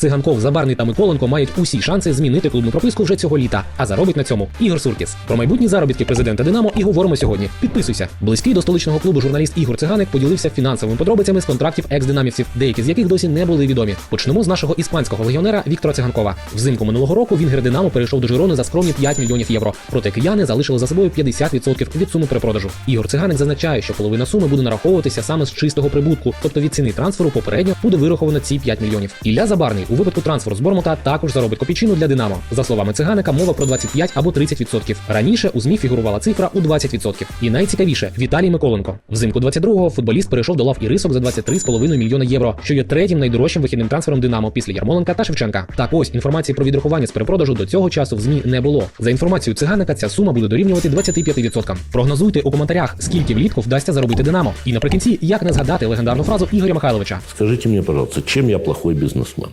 Циганков, Забарний та Миколенко мають усі шанси змінити клубну прописку вже цього літа, а заробить на цьому Ігор Суркіс. Про майбутні заробітки президента Динамо і говоримо сьогодні. Підписуйся. Близький до столичного клубу журналіст Ігор Циганик поділився фінансовими подробицями з контрактів екс-динамівців, деякі з яких досі не були відомі. Почнемо з нашого іспанського легіонера Віктора Циганкова. Взимку минулого року Вінгер Динамо перейшов до Жирони за скромні 5 мільйонів євро. Проте кияни залишили за собою 50% від суми перепродажу. Ігор Циганик зазначає, що половина суми буде нараховуватися саме з чистого прибутку, тобто від ціни трансферу попередньо буде вираховано ці 5 мільйонів. Ілля Забарний у випадку трансферу з Бормута також заробить копійчину для Динамо. За словами циганика, мова про 25 або 30%. Раніше у змі фігурувала цифра у 20%. І найцікавіше Віталій Миколенко. Взимку 22-го футболіст перейшов до лав Ірисок за 23,5 мільйона євро, що є третім найдорожчим вихідним трансфером Динамо після Ярмоленка та Шевченка. Так ось інформації про відрахування з перепродажу до цього часу в змі не було. За інформацією циганика, ця сума буде дорівнювати 25%. Прогнозуйте у коментарях, скільки влітку вдасться заробити Динамо. І наприкінці, як не згадати легендарну фразу Ігоря Михайловича. Скажите мне, пожалуйста, чем я плохой бизнесмен?